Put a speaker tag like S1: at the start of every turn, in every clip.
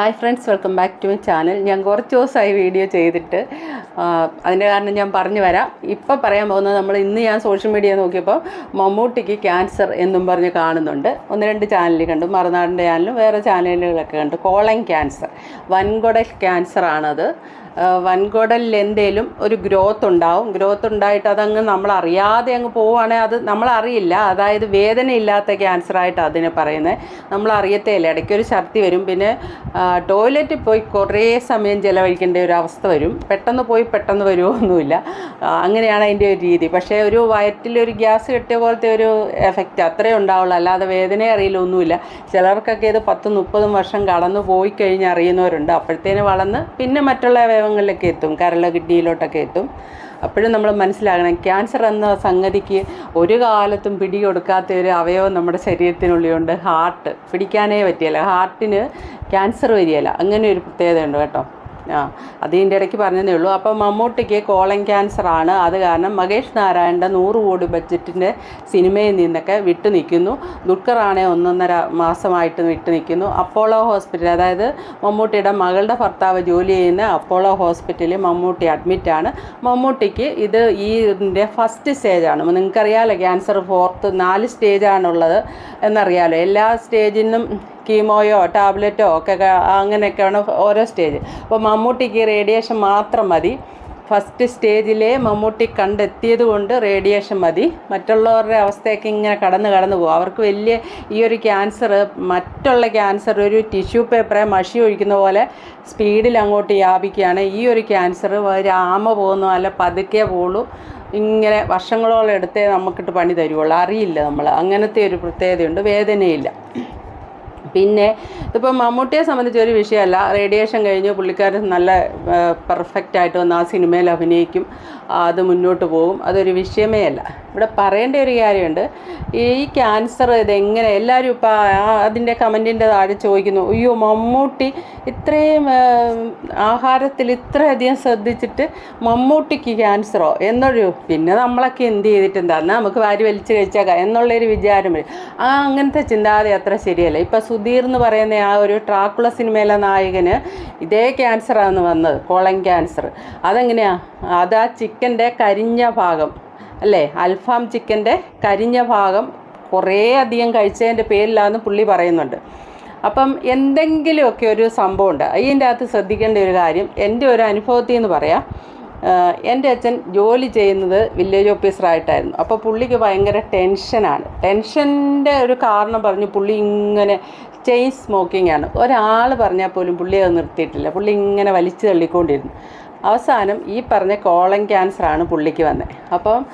S1: Hi friends welcome back to my channel ഞാൻ കുറച്ച് ദിവസമായി വീഡിയോ ചെയ്തിട്ട് അതിന്റെ കാരണം ഞാൻ പറഞ്ഞു വരാം. ഇപ്പം പറയാൻ പോകുന്നത് നമ്മൾ ഇന്ന് ഞാൻ സോഷ്യൽ മീഡിയ നോക്കിയപ്പോൾ മമ്മൂട്ടിക്ക് ക്യാൻസർ എന്നും പറഞ്ഞ് കാണുന്നുണ്ട്. ഒന്ന് രണ്ട് ചാനലിൽ കണ്ടു. മറുനാടിന്റെ ചാനലും വേറെ ചാനലുകളൊക്കെ കണ്ടു. കോളൻ ക്യാൻസർ വൻകുട ക്യാൻസറാണത് വൻകുടലിൽ എന്തേലും ഒരു ഗ്രോത്ത് ഉണ്ടാവും. ഗ്രോത്ത് ഉണ്ടായിട്ട് അതങ്ങ് നമ്മൾ അറിയാതെ അങ്ങ് പോവുകയാണെങ്കിൽ അത് നമ്മളറിയില്ല. അതായത് വേദനയില്ലാത്ത ക്യാൻസർ ആയിട്ട് അതിനെ പറയുന്നത് നമ്മൾ അറിയത്തേയില്ല ഇടയ്ക്ക് ഒരു ഛർദി വരും. പിന്നെ ടോയ്ലറ്റിൽ പോയി കുറേ സമയം ചിലവഴിക്കേണ്ട ഒരു അവസ്ഥ വരും. പെട്ടെന്ന് പോയി പെട്ടെന്ന് വരുമോ ഒന്നുമില്ല അങ്ങനെയാണ് അതിന്റെ ഒരു രീതി. പക്ഷേ ഒരു വയറ്റിൽ ഒരു ഗ്യാസ് കിട്ടിയ പോലത്തെ ഒരു എഫക്റ്റ് അത്രേ ഉണ്ടാവുള്ളൂ. അല്ലാതെ വേദന അറിയില്ല ഒന്നുമില്ല ചിലർക്കൊക്കെ ഇത് പത്ത് മുപ്പതും വർഷം കടന്നു പോയി കഴിഞ്ഞ് അറിയുന്നവരുണ്ട്. അപ്പോഴത്തേന് വളർന്ന് പിന്നെ മറ്റുള്ള അവയവങ്ങളിലൊക്കെ എത്തും കരള കിഡ്നിയിലോട്ടൊക്കെ എത്തും. അപ്പോഴും നമ്മൾ മനസ്സിലാകണം ക്യാൻസർ എന്ന സംഗതിക്ക് ഒരു കാലത്തും പിടികൊടുക്കാത്ത ഒരു അവയവം നമ്മുടെ ശരീരത്തിനുള്ളിലുണ്ട്. ഹാർട്ട് പിടിക്കാനേ പറ്റിയല്ല. ഹാർട്ടിന് ക്യാൻസർ വരികയില്ല. അങ്ങനെ ഒരു പ്രത്യേകതയുണ്ട് കേട്ടോ. ആ അതിന്റെ ഇടയ്ക്ക് പറഞ്ഞതേ ഉള്ളൂ. അപ്പോൾ മമ്മൂട്ടിക്ക് കോളൻ ക്യാൻസർ ആണ്. അത് കാരണം മഹേഷ് നാരായണന്റെ നൂറ് കോടി ബഡ്ജറ്റിന്റെ സിനിമയിൽ നിന്നൊക്കെ വിട്ടു നിൽക്കുന്നു. ദുൽഖറാണെ ഒന്നൊന്നര മാസമായിട്ട് വിട്ടു നിൽക്കുന്നു. അപ്പോളോ ഹോസ്പിറ്റൽ അതായത് മമ്മൂട്ടിയുടെ മകളുടെ ഭർത്താവ് ജോലി ചെയ്യുന്ന അപ്പോളോ ഹോസ്പിറ്റലിൽ മമ്മൂട്ടി അഡ്മിറ്റാണ് മമ്മൂട്ടിക്ക് ഇത് ഈ ഇതിന്റെ ഫസ്റ്റ് സ്റ്റേജാണ് നിങ്ങൾക്കറിയാമല്ലോ ക്യാൻസർ ഫോർത്ത് നാല് സ്റ്റേജാണുള്ളത് എന്നറിയാമല്ലോ എല്ലാ സ്റ്റേജിനും കീമോയോ ടാബ്ലറ്റോ ഒക്കെ അങ്ങനെയൊക്കെയാണ് ഓരോ സ്റ്റേജ്. അപ്പോൾ മമ്മൂട്ടിക്ക് റേഡിയേഷൻ മാത്രം മതി. ഫസ്റ്റ് സ്റ്റേജിലെ മമ്മൂട്ടി കണ്ടെത്തിയത് കൊണ്ട് റേഡിയേഷൻ മതി. മറ്റുള്ളവരുടെ അവസ്ഥയൊക്കെ ഇങ്ങനെ കടന്ന് കടന്നു പോകും. അവർക്ക് വലിയ ഈ ഒരു ക്യാൻസർ മറ്റുള്ള ക്യാൻസർ ഒരു ടിഷ്യൂ പേപ്പറെ മഷി ഒഴിക്കുന്ന പോലെ സ്പീഡിൽ അങ്ങോട്ട് വ്യാപിക്കുകയാണ്. ഈ ഒരു ക്യാൻസർ ഒരു ആമ പോകുന്നു അല്ല പതുക്കെ പോകുള്ളൂ ഇങ്ങനെ വർഷങ്ങളോളം എടുത്തേ നമുക്കിട്ട് പണി തരുവുള്ളൂ. അറിയില്ല നമ്മൾ അങ്ങനത്തെ ഒരു പ്രത്യേകതയുണ്ട്. വേദനയില്ല. പിന്നെ ഇതിപ്പോൾ മമ്മൂട്ടിയെ സംബന്ധിച്ച് ഒരു വിഷയമല്ല. റേഡിയേഷൻ കഴിഞ്ഞ്. പുള്ളിക്കാരൻ നല്ല പെർഫെക്റ്റായിട്ട് വന്ന് ആ സിനിമയിൽ അഭിനയിക്കും. അത് മുന്നോട്ട് പോകും അതൊരു വിഷയമേ അല്ല. ഇവിടെ പറയേണ്ട ഒരു കാര്യമുണ്ട്. ഈ ക്യാൻസർ ഇതെങ്ങനെ എല്ലാവരും ഇപ്പോൾ അതിന്റെ കമന്റിന്റെ താഴെ ചോദിക്കുന്നു അയ്യോ മമ്മൂട്ടി ഇത്രയും ആഹാരത്തിൽ ഇത്രയധികം ശ്രദ്ധിച്ചിട്ട് മമ്മൂട്ടിക്ക് ക്യാൻസറോ എന്നൊരു പിന്നെ നമ്മളൊക്കെ എന്ത് ചെയ്തിട്ടുണ്ട്? എന്നാൽ നമുക്ക് വാരി വലിച്ച് കഴിച്ചേക്കാം എന്നുള്ളൊരു വിചാരം വരും. ആ അങ്ങനത്തെ ചിന്താഗതി അത്ര ശരിയല്ല. ഇപ്പം സുധീർ എന്ന് പറയുന്ന ആ ഒരു ട്രാക്കുള സിനിമയിലെ നായകന് ഇതേ ക്യാൻസറാണ് വന്നത് കോളൻ ക്യാൻസർ അതെങ്ങനെയാണ് അത് ആ ചിക്കന്റെ കരിഞ്ഞ ഭാഗം. അല്ലേ? അൽഫാം ചിക്കന്റെ കരിഞ്ഞ ഭാഗം കുറേ അധികം കഴിച്ചതിന്റെ പേരിലാന്ന് പുള്ളി പറയുന്നുണ്ട്. അപ്പം എന്തെങ്കിലുമൊക്കെ ഒരു സംഭവമുണ്ട്. അതിന്റെ അകത്ത് ശ്രദ്ധിക്കേണ്ട ഒരു കാര്യം എന്റെ ഒരു അനുഭവത്തിൽ നിന്ന് പറയാം. എന്റെ അച്ഛൻ ജോലി ചെയ്യുന്നത് വില്ലേജ് ഓഫീസറായിട്ടായിരുന്നു. അപ്പോൾ പുള്ളിക്ക് ഭയങ്കര ടെൻഷനാണ്. ടെൻഷന്റെ ഒരു കാരണം പറഞ്ഞ് പുള്ളി ഇങ്ങനെ ചെയിൻ സ്മോക്കിംഗ് ആണ്. ഒരാൾ പറഞ്ഞാൽ പോലും പുള്ളി അത് നിർത്തിയിട്ടില്ല. പുള്ളി ഇങ്ങനെ വലിച്ചു തള്ളിക്കൊണ്ടിരുന്നു. അവസാനം ഈ പറഞ്ഞ കോളൻ ക്യാൻസറാണ് പുള്ളിക്ക് വന്നത് അപ്പം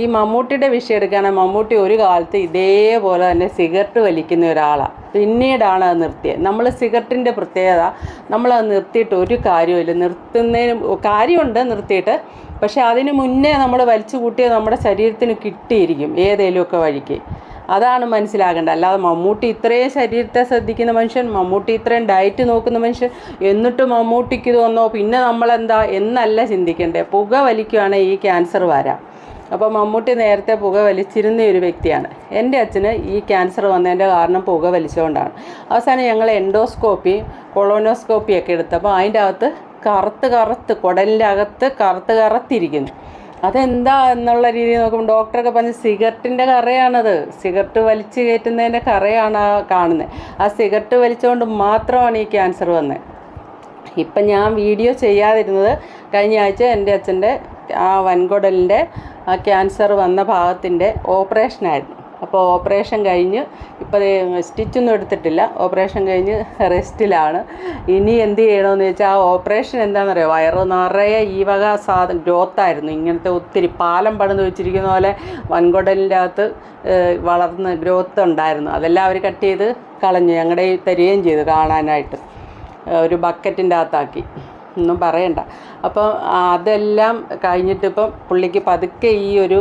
S1: ഈ മമ്മൂട്ടിയുടെ വിഷയം എടുക്കുകയാണെങ്കിൽ മമ്മൂട്ടി ഒരു കാലത്ത് ഇതേപോലെ തന്നെ സിഗരറ്റ് വലിക്കുന്ന ഒരാളാണ് പിന്നീടാണ് അത് നിർത്തിയത്. നമ്മൾ സിഗരറ്റിന്റെ പ്രത്യേകത നമ്മളത് നിർത്തിയിട്ട് ഒരു കാര്യമില്ല നിർത്തുന്നതിന് കാര്യമുണ്ട് നിർത്തിയിട്ട് പക്ഷേ അതിന് മുന്നേ നമ്മൾ വലിച്ചു കൂട്ടിയത് നമ്മുടെ ശരീരത്തിന് കിട്ടിയിരിക്കും ഏതേലുമൊക്കെ വഴിക്ക്. അതാണ് മനസ്സിലാകേണ്ടത്. അല്ലാതെ മമ്മൂട്ടി ഇത്രയും ശരീരത്തെ ശ്രദ്ധിക്കുന്ന മനുഷ്യൻ മമ്മൂട്ടി ഇത്രയും ഡയറ്റ് നോക്കുന്ന മനുഷ്യൻ എന്നിട്ട് മമ്മൂട്ടിക്ക് തോന്നോ പിന്നെ നമ്മളെന്താ എന്നല്ല ചിന്തിക്കേണ്ടത്. പുക വലിക്കുകയാണെങ്കിൽ ഈ ക്യാൻസർ വരാം. അപ്പോൾ മമ്മൂട്ടി നേരത്തെ പുക വലിച്ചിരുന്ന ഒരു വ്യക്തിയാണ്. എന്റെ അച്ഛന് ഈ ക്യാൻസർ വന്നതിന്റെ കാരണം പുക വലിച്ചുകൊണ്ടാണ് അവസാനം ഞങ്ങൾ എൻഡോസ്കോപ്പി കൊളോനോസ്കോപ്പി ഒക്കെ എടുത്തപ്പോൾ അതിന്റെ അകത്ത് കറുത്ത് കറുത്ത് കുടലിന്റെ അകത്ത് കറുത്ത് കറുത്തിരിക്കുന്നു. അതെന്താ എന്നുള്ള രീതിയിൽ നോക്കുമ്പോൾ ഡോക്ടറൊക്കെ പറഞ്ഞ് സിഗരറ്റിന്റെ കറയാണത്. സിഗരറ്റ് വലിച്ചു കയറ്റുന്നതിന്റെ കറയാണ് ആ കാണുന്നത്. ആ സിഗരറ്റ് വലിച്ചുകൊണ്ട് മാത്രമാണ് ഈ ക്യാൻസർ വന്നത്. ഇപ്പം ഞാൻ വീഡിയോ ചെയ്യാതിരുന്നത് കഴിഞ്ഞ ആഴ്ച എന്റെ അച്ഛന്റെ ആ വൻകുടലിന്റെ ക്യാൻസർ വന്ന ഭാഗത്തിന്റെ ഓപ്പറേഷനായിരുന്നു. അപ്പോൾ ഓപ്പറേഷൻ കഴിഞ്ഞ് ഇപ്പോൾ സ്റ്റിച്ചൊന്നും എടുത്തിട്ടില്ല. ഓപ്പറേഷൻ കഴിഞ്ഞ് റെസ്റ്റിലാണ്. ഇനി എന്ത് ചെയ്യണമെന്ന് വെച്ചാൽ ആ ഓപ്പറേഷൻ എന്താണെന്നറിയോ? വയറ് നിറയെ ഈ വക സാധനം ഗ്രോത്തായിരുന്നു ഇങ്ങനത്തെ ഒത്തിരി പാലം പണിത് വെച്ചിരിക്കുന്ന പോലെ വൻകുടലിന്റെ അകത്ത് വളർന്ന് ഗ്രോത്ത് ഉണ്ടായിരുന്നു. അതെല്ലാം അവർ കട്ട് ചെയ്ത് കളഞ്ഞു ഞങ്ങളുടെ തരികയും ചെയ്തു കാണാനായിട്ട്. ഒരു ബക്കറ്റിന്റെ അകത്താക്കി. ഒന്നും പറയണ്ട. അപ്പോൾ അതെല്ലാം കഴിഞ്ഞിട്ടിപ്പം പുള്ളിക്ക് പതുക്കെ ഈ ഒരു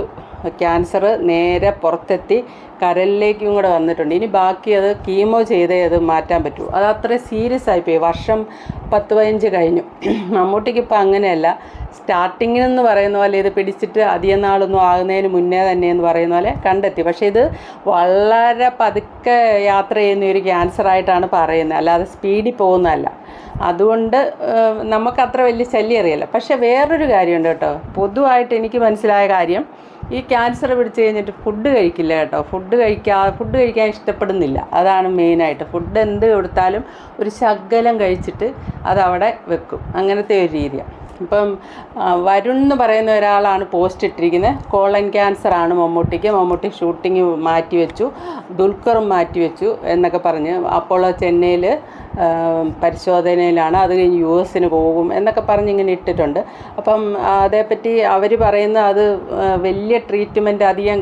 S1: ക്യാൻസർ നേരെ പുറത്തെത്തി കരലിലേക്കും കൂടെ വന്നിട്ടുണ്ട്. ഇനി ബാക്കി അത് കീമോ ചെയ്തേ അത് മാറ്റാൻ പറ്റൂ. അത് അത്ര സീരിയസ് ആയിപ്പോയി. വർഷം പത്ത് പതിനഞ്ച് കഴിഞ്ഞു. മമ്മൂട്ടിക്ക് ഇപ്പം അങ്ങനെയല്ല. സ്റ്റാർട്ടിങ്ങിൽ എന്ന് പറയുന്ന പോലെ ഇത് പിടിച്ചിട്ട് അധികം നാളൊന്നും ആകുന്നതിന് മുന്നേ തന്നെ എന്ന് പറയുന്ന പോലെ കണ്ടെത്തി. പക്ഷേ ഇത് വളരെ പതുക്കെ യാത്ര ചെയ്യുന്ന ഒരു ക്യാൻസറായിട്ടാണ് പറയുന്നത്. അല്ലാതെ സ്പീഡിൽ പോകുന്നതല്ല. അതുകൊണ്ട് നമുക്കത്ര വലിയ ശല്യം അറിയില്ല. പക്ഷേ വേറൊരു കാര്യമുണ്ട് കേട്ടോ. പൊതുവായിട്ട് എനിക്ക് മനസ്സിലായ കാര്യം ഈ ക്യാൻസർ പിടിച്ച് കഴിഞ്ഞിട്ട് ഫുഡ് കഴിക്കില്ല കേട്ടോ. ഫുഡ് കഴിക്കാ ഫുഡ് കഴിക്കാൻ ഇഷ്ടപ്പെടുന്നില്ല. അതാണ് മെയിനായിട്ട് ഫുഡ് എന്ത് കൊടുത്താലും ഒരു ശകലം കഴിച്ചിട്ട് അതവിടെ വെക്കും. അങ്ങനത്തെ ഒരു രീതിയാണ് ഇപ്പം വരുൺ എന്ന് പറയുന്ന ഒരാളാണ് പോസ്റ്റ് ഇട്ടിരിക്കുന്നത് കോളൻ ക്യാൻസർ ആണ് മമ്മൂട്ടിക്ക്. മമ്മൂട്ടി ഷൂട്ടിങ് മാറ്റി വെച്ചു. ദുൽഖറും മാറ്റി വെച്ചു എന്നൊക്കെ പറഞ്ഞ്. അപ്പോൾ ചെന്നൈയിൽ പരിശോധനയിലാണ് അത് കഴിഞ്ഞ് യു എസിന് പോകും എന്നൊക്കെ പറഞ്ഞ് ഇങ്ങനെ ഇട്ടിട്ടുണ്ട്. അപ്പം അതേപ്പറ്റി അവർ പറയുന്ന അത് വലിയ ട്രീറ്റ്മെന്റ് അധികം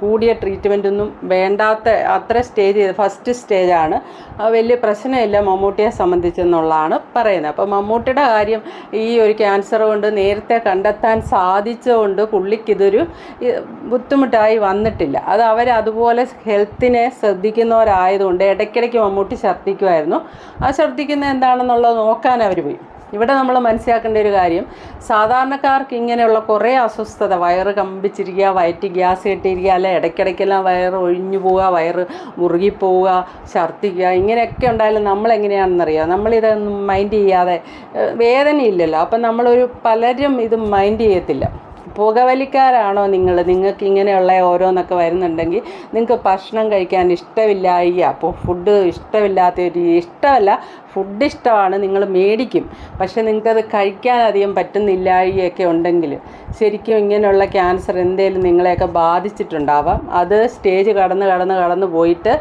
S1: കൂടിയ ട്രീറ്റ്മെന്റ് ഒന്നും വേണ്ടാത്ത അത്ര സ്റ്റേജ് ഫസ്റ്റ് സ്റ്റേജാണ് വലിയ പ്രശ്നമില്ല മമ്മൂട്ടിയെ സംബന്ധിച്ചെന്നുള്ളതാണ് പറയുന്നത്. അപ്പോൾ മമ്മൂട്ടിയുടെ കാര്യം ഈ ഒരു ക്യാൻസർ കൊണ്ട് നേരത്തെ കണ്ടെത്താൻ സാധിച്ചതുകൊണ്ട് പുള്ളിക്കിതൊരു ബുദ്ധിമുട്ടായി വന്നിട്ടില്ല. അത് അവർ അതുപോലെ ഹെൽത്തിനെ ശ്രദ്ധിക്കുന്നവരായതുകൊണ്ട് ഇടയ്ക്കിടയ്ക്ക് മമ്മൂട്ടി ഛർദ്ദിക്കുമായിരുന്നു. ആ ഛർദ്ദിക്കുന്നത് എന്താണെന്നുള്ളത് നോക്കാൻ അവർ പോയി. ഇവിടെ നമ്മൾ മനസ്സിലാക്കേണ്ട ഒരു കാര്യം സാധാരണക്കാർക്ക് ഇങ്ങനെയുള്ള കുറേ അസ്വസ്ഥത വയറ് കമ്പിച്ചിരിക്കുക വയറ്റി ഗ്യാസ് കെട്ടിയിരിക്കുക അല്ലെ ഇടയ്ക്കിടയ്ക്കെല്ലാം വയറ് ഒഴിഞ്ഞു പോവുക വയറ് മുറുകിപ്പോവുക ഛർദ്ദിക്കുക ഇങ്ങനെയൊക്കെ ഉണ്ടായാലും നമ്മളെങ്ങനെയാണെന്നറിയാം? നമ്മളിതൊന്നും മൈൻഡ് ചെയ്യാതെ വേദനയില്ലല്ലോ. അപ്പം നമ്മളൊരു പലരും ഇത് മൈൻഡ് ചെയ്യത്തില്ല. പുകവലിക്കാരാണോ നിങ്ങൾ? നിങ്ങൾക്ക് ഇങ്ങനെയുള്ള ഓരോന്നൊക്കെ വരുന്നുണ്ടെങ്കിൽ നിങ്ങൾക്ക് ഭക്ഷണം കഴിക്കാൻ ഇഷ്ടമില്ലായി അപ്പോൾ ഫുഡ് ഇഷ്ടമില്ലാത്ത ഒരു ഇഷ്ടമല്ല. ഫുഡ് ഇഷ്ടമാണ് നിങ്ങൾ മേടിക്കും. പക്ഷെ നിങ്ങൾക്കത് കഴിക്കാൻ അധികം പറ്റുന്നില്ലായൊക്കെ ഉണ്ടെങ്കിൽ. ശരിക്കും ഇങ്ങനെയുള്ള ക്യാൻസർ എന്തേലും നിങ്ങളെയൊക്കെ ബാധിച്ചിട്ടുണ്ടാവാം. അത് സ്റ്റേജ് കടന്ന് കടന്ന് കടന്ന് പോയിട്ട്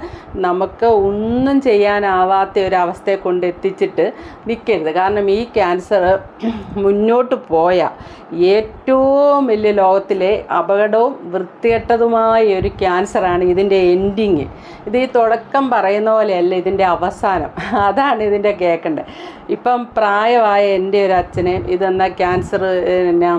S1: നമുക്ക് ഒന്നും ചെയ്യാനാവാത്ത ഒരു കൊണ്ട് എത്തിച്ചിട്ട് നിൽക്കരുത്. കാരണം ഈ ക്യാൻസർ മുന്നോട്ട് പോയ ഏറ്റവും വലിയ ലോകത്തിലെ അപകടവും വൃത്തികെട്ടതുമായ ഒരു ക്യാൻസറാണ് ഇതിന്റെ എൻഡിങ് ഇത് ഈ തുടക്കം പറയുന്ന പോലെയല്ല ഇതിന്റെ അവസാനം. അതാണ് ഇതിന്റെ കേൾക്കേണ്ടത് ഇപ്പം പ്രായമായ എന്റെ ഒരു അച്ഛനെ ഇതെന്നാ ക്യാൻസർ എന്നാ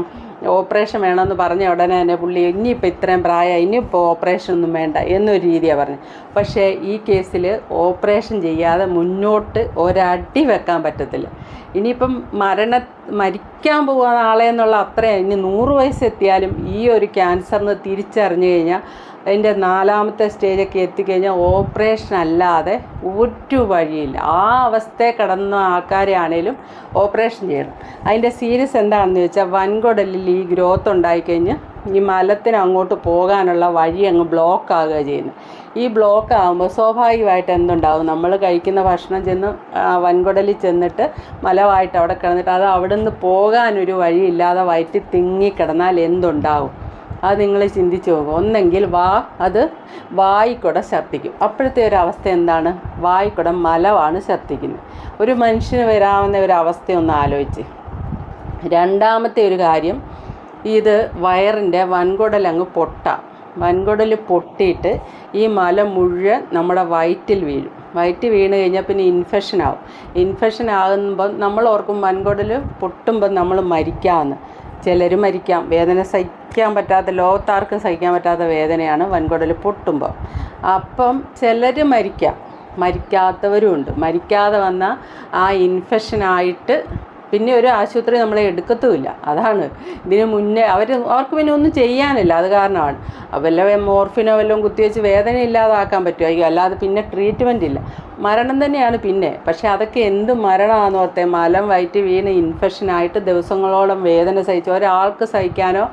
S1: ഓപ്പറേഷൻ വേണമെന്ന് പറഞ്ഞ ഉടനെ തന്നെ പുള്ളി ഇനിയിപ്പോൾ ഇത്രയും പ്രായമായി ഇനിയിപ്പോൾ ഓപ്പറേഷൻ ഒന്നും വേണ്ട എന്നൊരു രീതിയാണ് പറഞ്ഞത് പക്ഷേ ഈ കേസിൽ ഓപ്പറേഷൻ ചെയ്യാതെ മുന്നോട്ട് ഒരടി വെക്കാൻ പറ്റത്തില്ല. ഇനിയിപ്പം മരണ മരിക്കാൻ പോകുന്ന ആളെ എന്നുള്ള അത്രയും ഇനി നൂറ് വയസ്സെത്തിയാലും ഈ ഒരു ക്യാൻസറിന് തിരിച്ചറിഞ്ഞു കഴിഞ്ഞാൽ അതിന്റെ നാലാമത്തെ സ്റ്റേജൊക്കെ എത്തിക്കഴിഞ്ഞാൽ ഓപ്പറേഷൻ അല്ലാതെ ഒരു വഴിയില്ല. ആ അവസ്ഥയെ കടന്ന ആൾക്കാരെ ആണേലും ഓപ്പറേഷൻ ചെയ്യണം. അതിന്റെ സീരിയസ് എന്താണെന്ന് ചോദിച്ചാൽ വൻകുടലിൽ ഈ ഗ്രോത്ത് ഉണ്ടായിക്കഴിഞ്ഞ് ഈ മലത്തിന് അങ്ങോട്ട് പോകാനുള്ള വഴി അങ്ങ് ബ്ലോക്ക് ആകുക ചെയ്യുന്നത് ഈ ബ്ലോക്ക് ആകുമ്പോൾ സ്വാഭാവികമായിട്ട് എന്തുണ്ടാവും? നമ്മൾ കഴിക്കുന്ന ഭക്ഷണം ചെന്ന് വൻകുടലിൽ ചെന്നിട്ട് മലമായിട്ട് അവിടെ കിടന്നിട്ട് അത് അവിടെ നിന്ന് പോകാനൊരു വഴിയില്ലാതെ വയറ്റി തിങ്ങിക്കിടന്നാൽ എന്തുണ്ടാവും? അത് നിങ്ങൾ ചിന്തിച്ച് നോക്കും. ഒന്നെങ്കിൽ വാ അത് വായിക്കുട ഛർദ്ദിക്കും അപ്പോഴത്തെ ഒരു അവസ്ഥ എന്താണ്? വായിക്കുട മലമാണ് ഛർദ്ദിക്കുന്നത് ഒരു മനുഷ്യന് വരാവുന്ന ഒരു അവസ്ഥ ഒന്ന് ആലോചിച്ച്. രണ്ടാമത്തെ ഒരു കാര്യം ഇത് വയറിന്റെ വൻകുടൽ അങ്ങ് പൊട്ടാം. വൻകുടൽ പൊട്ടിയിട്ട് ഈ മല മുഴുവൻ നമ്മുടെ വയറ്റിൽ വീഴും. വയറ്റിൽ വീണ് കഴിഞ്ഞാൽ പിന്നെ ഇൻഫെക്ഷൻ ആവും. ഇൻഫെക്ഷൻ ആകുമ്പം നമ്മൾ ഓർക്കും വൻകുടൽ പൊട്ടുമ്പം നമ്മൾ മരിക്കാമെന്ന്. ചിലർ മരിക്കാം. വേദന സഹിക്കാൻ പറ്റാത്ത ലോകത്താർക്കും സഹിക്കാൻ പറ്റാത്ത വേദനയാണ് വൻകുടൽ പൊട്ടുമ്പോൾ അപ്പം ചിലർ മരിക്കാം. മരിക്കാത്തവരുമുണ്ട് മരിക്കാതെ വന്ന ആ ഇൻഫെക്ഷനായിട്ട് പിന്നെ ഒരു ആശുപത്രി നമ്മളെ എടുക്കത്തുമില്ല. അതാണ്. ഇതിന് മുന്നേ അവർ അവർക്ക് പിന്നെ ഒന്നും ചെയ്യാനില്ല. അത് കാരണമാണ്. വല്ല മോർഫിനോ വല്ലതും കുത്തിവെച്ച് വേദന ഇല്ലാതാക്കാൻ പറ്റുമായിരിക്കും. അല്ലാതെ പിന്നെ ട്രീറ്റ്മെന്റ് ഇല്ല. മരണം തന്നെയാണ് പിന്നെ. പക്ഷെ അതൊക്കെ എന്ത് മരണമാണെന്ന് ഓർത്തെ. മലം വയറ്റ് വീണ് ഇൻഫെക്ഷനായിട്ട് ദിവസങ്ങളോളം വേദന സഹിച്ച് ഒരാൾക്ക് സഹിക്കാനോ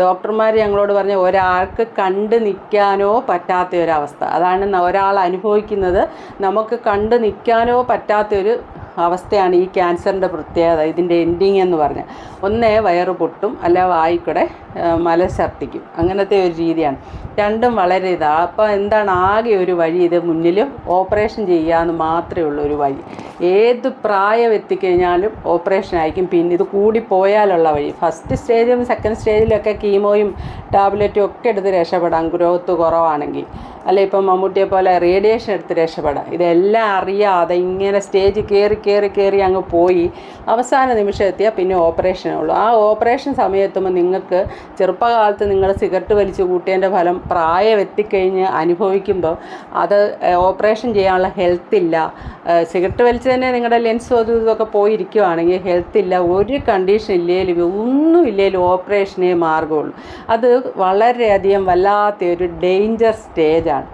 S1: ഡോക്ടർമാർ ഞങ്ങളോട് പറഞ്ഞ ഒരാൾക്ക് കണ്ട് നിൽക്കാനോ പറ്റാത്ത ഒരവസ്ഥ അതാണ് ഒരാൾ അനുഭവിക്കുന്നത്. നമുക്ക് കണ്ട് നിൽക്കാനോ പറ്റാത്തൊരു അവസ്ഥയാണ് ഈ ക്യാൻസറിന്റെ പ്രത്യേകത ഇതിന്റെ എൻഡിങ് എന്ന് പറഞ്ഞാൽ ഒന്നേ വയറ് പൊട്ടും അല്ല വായിക്കൂടെ മല ഛർദ്ദിക്കും. അങ്ങനത്തെ ഒരു രീതിയാണ്. രണ്ടും വളരെ ഇതാണ് അപ്പോൾ എന്താണ് ആകെ ഒരു വഴി? ഇത് മുന്നിൽ ഓപ്പറേഷൻ ചെയ്യാമെന്ന് മാത്രമേ ഉള്ളൂ ഒരു വഴി. ഏത് പ്രായം എത്തിക്കഴിഞ്ഞാലും ഓപ്പറേഷൻ ആയിരിക്കും. പിന്നെ ഇത് കൂടി പോയാലുള്ള വഴി. ഫസ്റ്റ് സ്റ്റേജും സെക്കൻഡ് സ്റ്റേജിലൊക്കെ കീമോയും ടാബ്ലറ്റും ഒക്കെ എടുത്ത് രക്ഷപ്പെടാം. ഗ്രോത്ത് കുറവാണെങ്കിൽ. അല്ലെ ഇപ്പം മമ്മൂട്ടിയെ പോലെ റേഡിയേഷൻ എടുത്ത് രക്ഷപ്പെടാം. ഇതെല്ലാം അറിയാതെ ഇങ്ങനെ സ്റ്റേജ് കയറി കയറി കയറി അങ്ങ് പോയി അവസാന നിമിഷം എത്തിയാൽ പിന്നെ ഓപ്പറേഷനേ ഉള്ളൂ. ആ ഓപ്പറേഷൻ സമയത്തുമ്പോൾ നിങ്ങൾക്ക് ചെറുപ്പകാലത്ത് നിങ്ങൾ സിഗരറ്റ് വലിച്ചു കൂട്ടിയതിന്റെ ഫലം പ്രായം എത്തിക്കഴിഞ്ഞ് അനുഭവിക്കുമ്പോൾ അത് ഓപ്പറേഷൻ ചെയ്യാനുള്ള ഹെൽത്ത് ഇല്ല. സിഗരറ്റ് വലിച്ച് തന്നെ നിങ്ങളുടെ ലെൻസും അതും ഇതൊക്കെ പോയിരിക്കുവാണെങ്കിൽ ഹെൽത്ത് ഇല്ല. ഒരു കണ്ടീഷൻ ഇല്ലേലും ഒന്നും ഇല്ലേലും ഓപ്പറേഷനേ മാർഗമുള്ളൂ അത് വളരെയധികം വല്ലാത്ത ഒരു ഡേഞ്ചർ സ്റ്റേജാണ്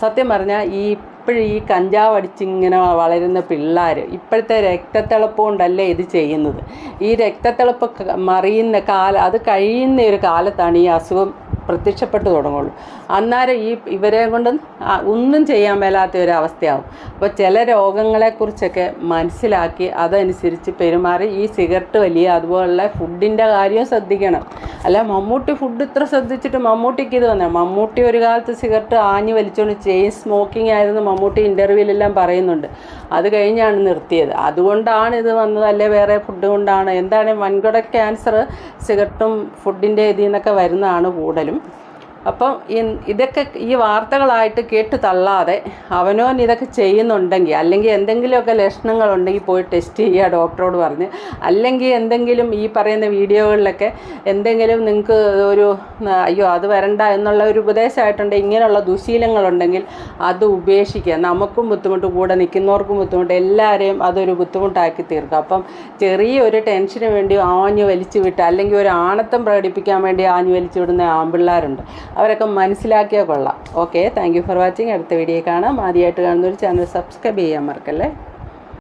S1: സത്യം പറഞ്ഞാൽ ഈ ഇപ്പോഴും ഈ കഞ്ചാവ് അടിച്ചിങ്ങനെ വളരുന്ന പിള്ളേർ ഇപ്പോഴത്തെ രക്തത്തിളപ്പ് കൊണ്ടല്ലേ ഇത് ചെയ്യുന്നത്? ഈ രക്തത്തിളപ്പ് മറിയുന്ന കാല അത് കഴിയുന്ന ഒരു കാലത്താണ് ഈ അസുഖം പ്രത്യക്ഷപ്പെട്ടു തുടങ്ങുള്ളൂ. അന്നേരം ഈ ഇവരെ കൊണ്ട് ഒന്നും ചെയ്യാൻ മേലാത്ത ഒരു അവസ്ഥയാവും അപ്പോൾ ചില രോഗങ്ങളെക്കുറിച്ചൊക്കെ മനസ്സിലാക്കി അതനുസരിച്ച് പെരുമാറി ഈ സിഗരറ്റ് വലിയ അതുപോലുള്ള ഫുഡിന്റെ കാര്യം ശ്രദ്ധിക്കണം. അല്ല മമ്മൂട്ടി ഫുഡ് ഇത്ര ശ്രദ്ധിച്ചിട്ട് മമ്മൂട്ടിക്ക് ഇത് വന്നത് മമ്മൂട്ടി ഒരു കാലത്ത് സിഗരറ്റ് ആഞ്ഞു വലിച്ചുകൊണ്ട് ചെയിൻ സ്മോക്കിംഗ് ആയിരുന്നു മമ്മൂട്ടി ഇന്റർവ്യൂവിലെല്ലാം പറയുന്നുണ്ട്. അത് കഴിഞ്ഞാണ് നിർത്തിയത്. അതുകൊണ്ടാണ് ഇത് വന്നത് അല്ലെ വേറെ ഫുഡ് കൊണ്ടാണ്? എന്താണ് വൻകിട ക്യാൻസർ സിഗരറ്റും ഫുഡിന്റെ ഇതിൽ നിന്നൊക്കെ വരുന്നതാണ് കൂടുതലും. time അപ്പം ഇതൊക്കെ ഈ വാർത്തകളായിട്ട് കേട്ട് തള്ളാതെ അവനോൻ ഇതൊക്കെ ചെയ്യുന്നുണ്ടെങ്കിൽ അല്ലെങ്കിൽ എന്തെങ്കിലുമൊക്കെ ലക്ഷണങ്ങളുണ്ടെങ്കിൽ പോയി ടെസ്റ്റ് ചെയ്യുക ഡോക്ടറോട് പറഞ്ഞ്. അല്ലെങ്കിൽ എന്തെങ്കിലും ഈ പറയുന്ന വീഡിയോകളിലൊക്കെ എന്തെങ്കിലും നിങ്ങൾക്ക് ഒരു അയ്യോ അത് വരണ്ട എന്നുള്ള ഒരു ഉപദേശമായിട്ടുണ്ട് ഇങ്ങനെയുള്ള ദുശീലങ്ങളുണ്ടെങ്കിൽ അത് ഉപേക്ഷിക്കുക. നമുക്കും ബുദ്ധിമുട്ട് കൂടെ നിൽക്കുന്നവർക്കും ബുദ്ധിമുട്ട് എല്ലാവരെയും അതൊരു ബുദ്ധിമുട്ടാക്കി തീർക്കുക. അപ്പം ചെറിയൊരു ടെൻഷന് വേണ്ടി ആഞ്ഞു വലിച്ചു വിട്ട് അല്ലെങ്കിൽ ഒരു ആണത്തം പ്രകടിപ്പിക്കാൻ വേണ്ടി ആഞ്ഞു വലിച്ചു വിടുന്ന ആൺപിള്ളേരുണ്ട്. അവരൊക്കെ മനസ്സിലാക്കിയാൽ കൊള്ളാം. ഓക്കെ താങ്ക് ഫോർ വാച്ചിങ് അടുത്ത വീഡിയോ കാണാം. ആദ്യമായിട്ട് കാണുന്നൊരു ചാനൽ സബ്സ്ക്രൈബ് ചെയ്യാൻ മറക്കല്ലേ?